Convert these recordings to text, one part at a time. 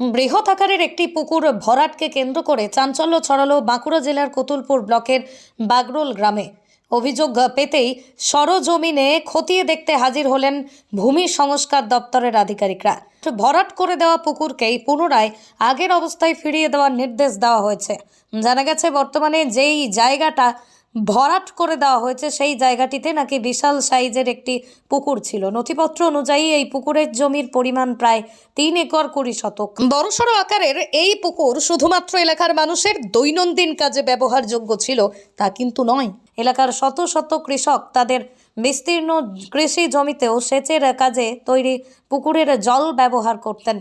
বৃহৎ আকারের একটি পুকুর ভরাটকে কেন্দ্র করে চাঞ্চল্য ছড়ালো বাঁকুড়া জেলার কতুলপুর ব্লকের বাগরোল গ্রামে। অভিযোগ পেতেই সরজমিনে খতিয়ে দেখতে হাজির হলেন ভূমি সংস্কার দপ্তরের আধিকারিকরা। ভরাট করে দেওয়া পুকুরকেই পুনরায় আগের অবস্থায় ফিরিয়ে দেওয়ার নির্দেশ দেওয়া হয়েছে। জানা গেছে, বর্তমানে যেই জায়গাটা ভরাট করে দেওয়া হয়েছে, সেই জায়গাটিতে নাকি বিশাল সাইজের একটি পুকুর ছিল। নথিপত্র অনুযায়ী এই পুকুরের জমির পরিমাণ প্রায় তিন একর কুড়ি শতক। বড়সড় আকারের এই পুকুর শুধুমাত্র এলাকার মানুষের দৈনন্দিন কাজে ব্যবহারযোগ্য ছিল, তা কিন্তু নয়। এলাকার শত শত কৃষক তাদের বিস্তীর্ণ কৃষি জমিতেও সেচের কাজে তৈরি পুকুরের জল ব্যবহার করতেন।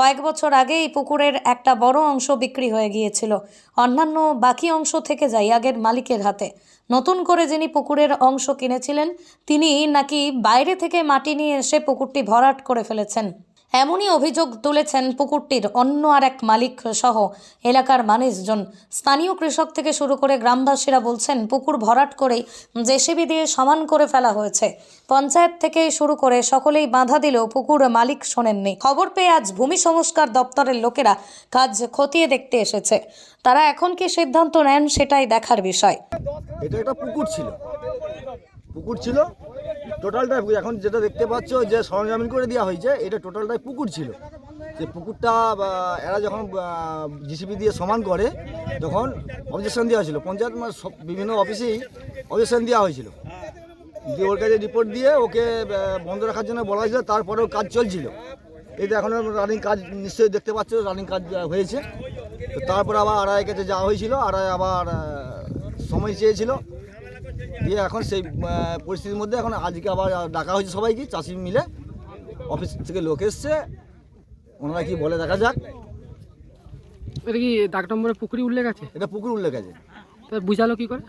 কয়েক বছর আগে এই পুকুরের একটা বড় অংশ বিক্রি হয়ে গিয়েছিল। অন্যান্য বাকি অংশ থেকে যায় আগের মালিকের হাতে। নতুন করে যিনি পুকুরের অংশ কিনেছিলেন তিনি নাকি বাইরে থেকে মাটি নিয়ে এসে পুকুরটি ভরাট করে ফেলেছেন। এমনই অভিযোগ তুলেছেন পুকুরটির অন্য আর এক মালিক সহ এলাকার মানুষজন। স্থানীয় কৃষক থেকে শুরু করে গ্রামবাসীরা বলছেন, পুকুর ভরাট করেই জেসিবি দিয়ে সমান করে ফেলা হয়েছে। পঞ্চায়েত থেকে শুরু করে সকলেই বাধা দিলেও পুকুর মালিক শোনেননি। খবর পেয়ে আজ ভূমি সংস্কার দপ্তরের লোকেরা কাজ খতিয়ে দেখতে এসেছে। তারা এখন কি সিদ্ধান্ত নেন সেটাই দেখার বিষয়। এটা একটা পুকুর ছিল। পুকুর ছিল টোটালটাই এখন যেটা দেখতে পাচ্ছ, যে সরঞ্জামিন করে দেওয়া হয়েছে, এটা টোটালটাই পুকুর ছিল। যে পুকুরটা এরা যখন জিসিপি দিয়ে সমান করে, তখন অবজেকশন দেওয়া হয়েছিল। পঞ্চায়েত বিভিন্ন অফিসেই অবজেকশন দেওয়া হয়েছিল। দিয়ে ওর কাছে রিপোর্ট দিয়ে ওকে বন্ধ রাখার জন্য বলা হয়েছিল, তারপরেও কাজ চলছিল। এই তো এখন রানিং কাজ নিশ্চয়ই দেখতে পাচ্ছ রানিং কাজ হয়েছে। তো তারপর আবার আড়াই কাছে যাওয়া হয়েছিল, আড়াই আবার সময় চেয়েছিল। দিয়ে এখন সেই পরিস্থিতির মধ্যে এখন আজকে আবার ডাকা হয়েছে সবাইকে চাষি মিলে। অফিস থেকে লোক এসছে। ওনারা কি বলে দেখা যাক। এটা কি দাগ নম্বরে পুকুরি উল্লেখ আছে? এটা পুকুর উল্লেখ আছে। বুঝালো কি করে?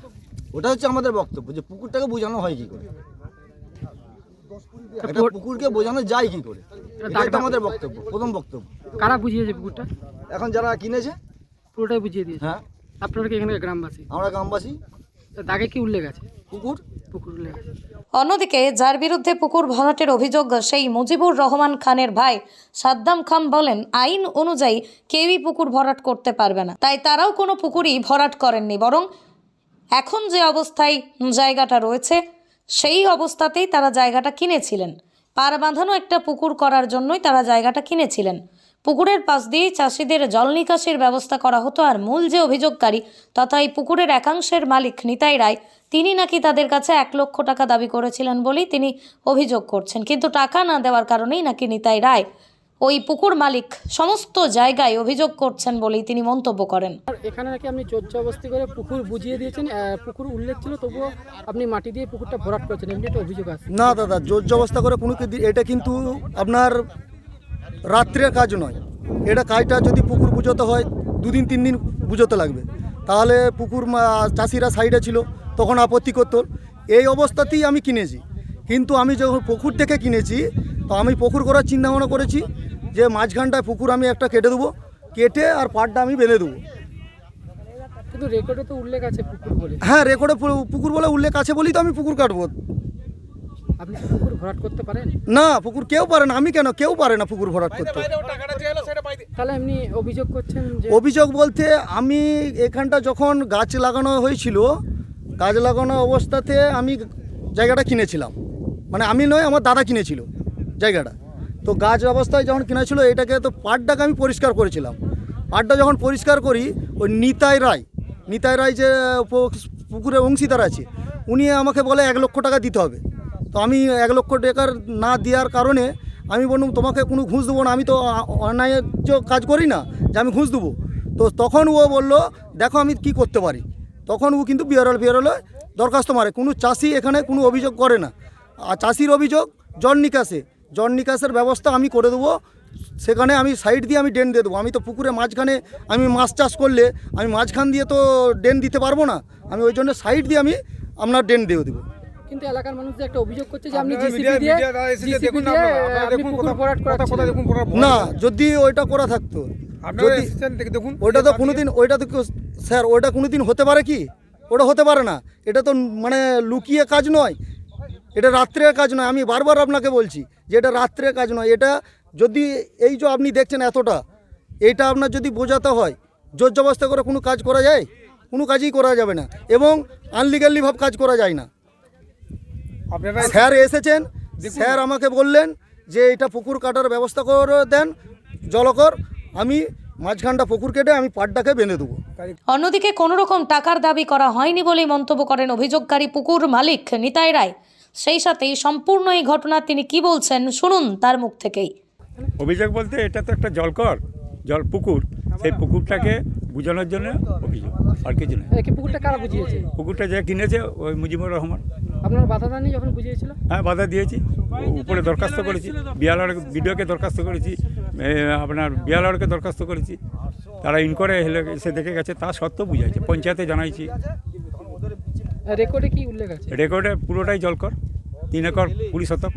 ওটা হচ্ছে আমাদের বক্তব্য যে পুকুরটাকে বোঝানো হয় কি করে। একটা পুকুরকে বোঝানো যায় কি করে? এটা আমাদের বক্তব্য প্রথম বক্তব্য। কারা বুঝিয়েছে পুকুরটা? এখন যারা কিনেছে পুরোটাই বুঝিয়ে দিয়েছে? হ্যাঁ। আপনারা কি এখানকার গ্রামবাসী? আমরা গ্রামবাসী। তা দাগে কি উল্লেখ আছে? পুকুর? পুকুর উল্লেখ আছে। অন্যদিকে যার বিরুদ্ধে পুকুর ভরাটের অভিযোগ সেই মুজিবুর রহমান খানের ভাই সাদ্দাম খান বলেন আইন অনুযায়ী কেউই পুকুর ভরাট করতে পারবে না। তাই তারাও কোনো পুকুরই ভরাট করেননি বরং এখন যে অবস্থায় জায়গাটা রয়েছে সেই অবস্থাতেই তারা জায়গাটা কিনেছিলেন। পার বাঁধানো একটা পুকুর করার জন্যই তারা জায়গাটা কিনেছিলেন। পুকুরের পাশ দিয়ে চাষিদের জল নিকাশির ব্যবস্থা করা হতো আর মূল যে অভিযোগকারী তথা এই পুকুরের একাংশের মালিক নিতাই রায়। তিনি নাকি তাদের কাছে এক লক্ষ টাকা দাবি করেছিলেন বলেই তিনি অভিযোগ করছেন। কিন্তু টাকা না দেওয়ার কারণেই নাকি নিতাই রায় ওই পুকুর মালিক সমস্ত জায়গায় অভিযোগ করছেন বলেই তিনি মন্তব্য করেন। এখানে নাকি আপনি চর্চাবস্তি করে পুকুর বুঝিয়ে দিয়েছেন পুকুর উল্লেখ ছিল তবুও আপনি মাটি দিয়ে পুকুরটা ভরাট করেছেন এমনি একটা অভিযোগ আছে। না দাদা জোর জবস্থা করে কোনো এটা কিন্তু আপনার রাত্রের কাজ নয়। এটা কাজটা যদি পুকুর বুঝোতে হয় দুদিন তিন দিন বুঝোতে লাগবে। তাহলে পুকুর চাষিরা সাইডে ছিল তখন আপত্তি করতো। এই অবস্থাতেই আমি কিনেছি। কিন্তু আমি যখন পুকুর থেকে কিনেছি তো আমি পুকুর করার চিন্তা ভাবনা করেছি যে মাঝখানটায় পুকুর আমি একটা কেটে দেবো কেটে আর পাড়টা আমি বেঁধে দেবো। কিন্তু রেকর্ডে তো উল্লেখ আছে পুকুর বলে। হ্যাঁ রেকর্ডে পুকুর বলে উল্লেখ আছে বলেই তো আমি পুকুর কাটবো। আপনি পুকুর ভরাট করতে পারেন? না পুকুর কেউ পারে না। আমি কেন? কেউ পারে না পুকুর ভরাট করতে। তাহলে এমনি অভিযোগ করছেন অভিযোগ বলতে আমি এখানটা যখন গাছ লাগানো হয়েছিল গাছ লাগানো অবস্থাতে আমি জায়গাটা কিনেছিলাম। মানে আমি নয় আমার দাদা কিনেছিল জায়গাটা। তো গাছ অবস্থায় যখন কিনেছিল এটাকে তো পাটটাকে আমি পরিষ্কার করেছিলাম। পাটটা যখন পরিষ্কার করি ওই নিতাই রায় নিতাই রায় যে প- পুকুরে অংশীদার আছে উনি আমাকে বলে এক লক্ষ টাকা দিতে হবে। তো আমি এক লক্ষ টাকার না দেওয়ার কারণে আমি বললাম, তোমাকে কোনো ঘুষ দেবো না, আমি তো অন্যায্য কাজ করি না, যে আমি ঘুষ দেবো। তো তখন ও বলল, দেখো আমি কি করতে পারি। তখন ও কিন্তু বিয়ারল বিয়ারলে দরখাস্ত মারে, কোনো চাষি এখানে কোনো অভিযোগ করে না। আর চাষির অভিযোগ জল নিকাশে জল নিকাশের ব্যবস্থা আমি করে দেবো, সেখানে আমি সাইড দিয়ে আমি ড্রেন দিয়ে দেবো। আমি তো পুকুরে মাঝখানে, আমি মাছ চাষ করলে, আমি মাঝখান দিয়ে তো ড্রেন দিতে পারব না, আমি ওই জন্য সাইড দিয়ে আমি আপনার ড্রেন দিয়ে দেবো। কিন্তু এলাকার মানুষ যে একটা অভিযোগ করছে যে আপনি জিসিপি দিয়ে জিসিপি দিয়ে আপনি পুকুর ভরাট করাচ্ছেন। না যদি ওইটা করা থাকতো দেখুন। ওইটা তো কোনোদিন ওইটা তো স্যার ওইটা কোনোদিন হতে পারে কি? ওটা হতে পারে না। এটা তো মানে লুকিয়ে কাজ নয়। এটা রাত্রের কাজ নয়। আমি বারবার আপনাকে বলছি যে এটা রাত্রের কাজ নয়। এটা যদি এই যে আপনি দেখছেন এতটা এইটা আপনার যদি বোঝাতে হয় জোর জবস্তা করে কোনো কাজ করা যায়? কোনো কাজই করা যাবে না। এবং আনলিগালি ভাব কাজ করা যায় না। স্যার এসেছেন স্যার আমাকে বললেন যে এটা পুকুর কাটার ব্যবস্থা করে দেন জলকর আমি মাঝখানটা পুকুর কেটে আমি পাটটাকে বেঁধে দেবো। অন্যদিকে কোনো রকম টাকার দাবি করা হয়নি বলেই মন্তব্য করেন অভিযোগকারী পুকুর মালিক নিতাই রায়। সেই সাথেই সম্পূর্ণ এই ঘটনা তিনি কি বলছেন শুনুন তার মুখ থেকেই। অভিযোগ বলতে এটা তো একটা জলকর জল পুকুর। সেই পুকুরটাকে বুঝানোর জন্য অভিযোগ আর কিছু নয়। কি পুকুরটা কারা বুঝিয়েছে? পুকুরটা যে কিনেছে ওই মুজিবুর রহমান। আপনার বাধা দেননি যখন বুঝিয়েছিল? হ্যাঁ বাধা দিয়েছি। উপরে দরখাস্ত করেছি। বিয়ালর বিডিওকে দরখাস্ত করেছি। আপনার বিয়ালরকে দরখাস্ত করেছি। তারা ইনকোয়ারি হলে এসে দেখে গেছে তা সত্ত্বেও বুঝাইছে। পঞ্চায়েতে জানাইছি। রেকর্ডে কি উল্লেখ আছে? রেকর্ডে পুরোটাই জলকর। তিন একর কুড়ি শতক।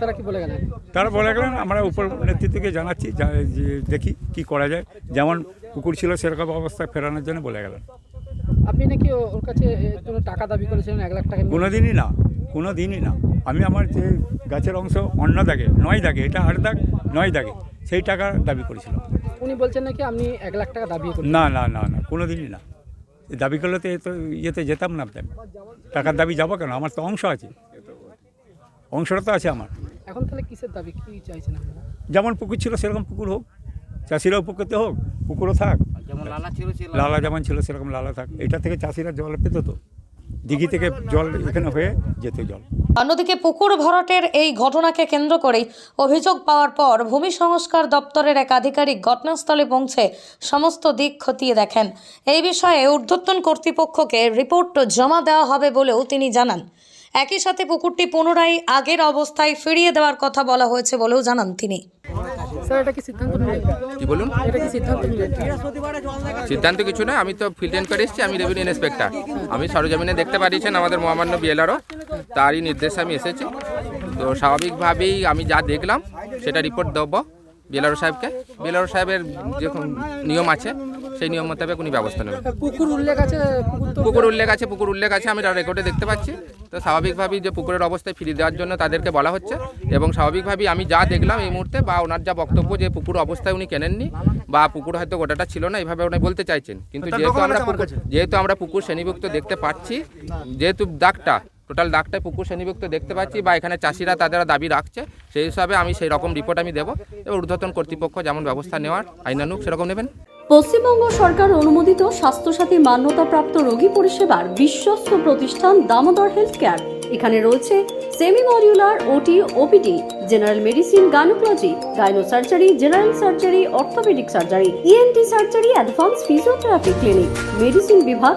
তারা বলে গেলেন? তারা বলে গেলেন আমরা উপর নেতৃত্বকে জানাচ্ছি দেখি কি করা যায়। যেমন পুকুর ছিল সেরকম অবস্থায় ফেরানোর জন্য বলে গেলেন। আপনি নাকি ওর কাছে টাকা দাবি করেছিলেন এক লাখ টাকা কোনো দিনই না কোনো দিনই না। আমি আমার যে গাছের অংশ অন্য দাগে নয় দাগে এটা আট দাগ নয় দাগে সেই টাকা দাবি করেছিলাম। উনি বলছেন নাকি আপনি এক লাখ টাকা দাবি করেন না না না না কোনো দিনই না দাবি করলে তো এ তো ইয়েতে যেতাম না আমি টাকার দাবি যাব কেন? আমার তো অংশ আছে। অংশটা তো আছে আমার। এখন তাহলে কিসের দাবি? কি চাইছেন আপনারা? যেমন পুকুর ছিল সেরকম পুকুর হোক চাষিরাও পুকুরতে হোক পুকুরও থাক লালা যেমন ছিল সেরকম লালা থাক এটা থেকে চাষিরা জল পেত তো। দিঘি থেকে জল এখানে হয়ে যেত জল। অন্যদিকে পুকুর ভরাটের এই ঘটনাকে কেন্দ্র করেই অভিযোগ পাওয়ার পর ভূমি সংস্কার দপ্তরের এক আধিকারিক ঘটনাস্থলে পৌঁছে সমস্ত দিক খতিয়ে দেখেন। এই বিষয়ে ঊর্ধ্বতন কর্তৃপক্ষকে রিপোর্ট জমা দেওয়া হবে বলেও তিনি জানান। একই সাথে পুকুরটি পুনরায় আগের অবস্থায় ফিরিয়ে দেওয়ার কথা বলা হয়েছে বলেও জানান তিনি। স্যার এটা কি সিদ্ধান্ত কি বলুন? এটা কি সিদ্ধান্ত সিদ্ধান্ত কিছু নয় আমি তো ফিল্ড করে এসেছি আমি রেভিনিউ ইন্সপেক্টর আমি সরজমিনে দেখতে পারিয়েছেন আমাদের মহামান্য বিএলআরও তারই নির্দেশে আমি এসেছি। তো স্বাভাবিকভাবেই আমি যা দেখলাম সেটা রিপোর্ট দেবো। বিএলআরও সাহেবকে। বেলারু সাহেবের যে নিয়ম আছে সেই নিয়ম মোতাবেক উনি ব্যবস্থা নেবেন। পুকুর উল্লেখ আছে পুকুর উল্লেখ আছে পুকুর উল্লেখ আছে আমি রেকর্ডে দেখতে পাচ্ছি। তো স্বাভাবিকভাবেই যে পুকুরের অবস্থায় ফিরিয়ে দেওয়ার জন্য তাদেরকে বলা হচ্ছে। এবং স্বাভাবিকভাবেই আমি যা দেখলাম এই মুহূর্তে বা ওনার যা বক্তব্য যে পুকুর অবস্থায় উনি কেনেননি বা পুকুর হয়তো গোটাটা ছিল না এইভাবে উনি বলতে চাইছেন। কিন্তু যেহেতু আমরা। যেহেতু আমরা পুকুর শ্রেণীভুক্ত দেখতে পাচ্ছি যেহেতু দাগটা টোটাল দাগটায় পুকুর শ্রেণীভুক্ত দেখতে পাচ্ছি বা এখানে চাষিরা তাদের দাবি রাখছে। সেই হিসাবে আমি সেই রকম রিপোর্ট আমি দেবো। এবং ঊর্ধ্বতন কর্তৃপক্ষ যেমন ব্যবস্থা নেওয়ার আইনানুক সেরকম নেবেন? পশ্চিমবঙ্গ সরকার অনুমোদিত স্বাস্থ্যসাথী মান্যতাপ্রাপ্ত রোগী পরিষেবার বিশ্বস্ত প্রতিষ্ঠান দামোদর হেলথ কেয়ার এখানে রয়েছে semi modular OT OPD general medicine gynaecology gyno surgery general surgery orthopaedic surgery ENT surgery advance physiotherapy clinic medicine বিভাগ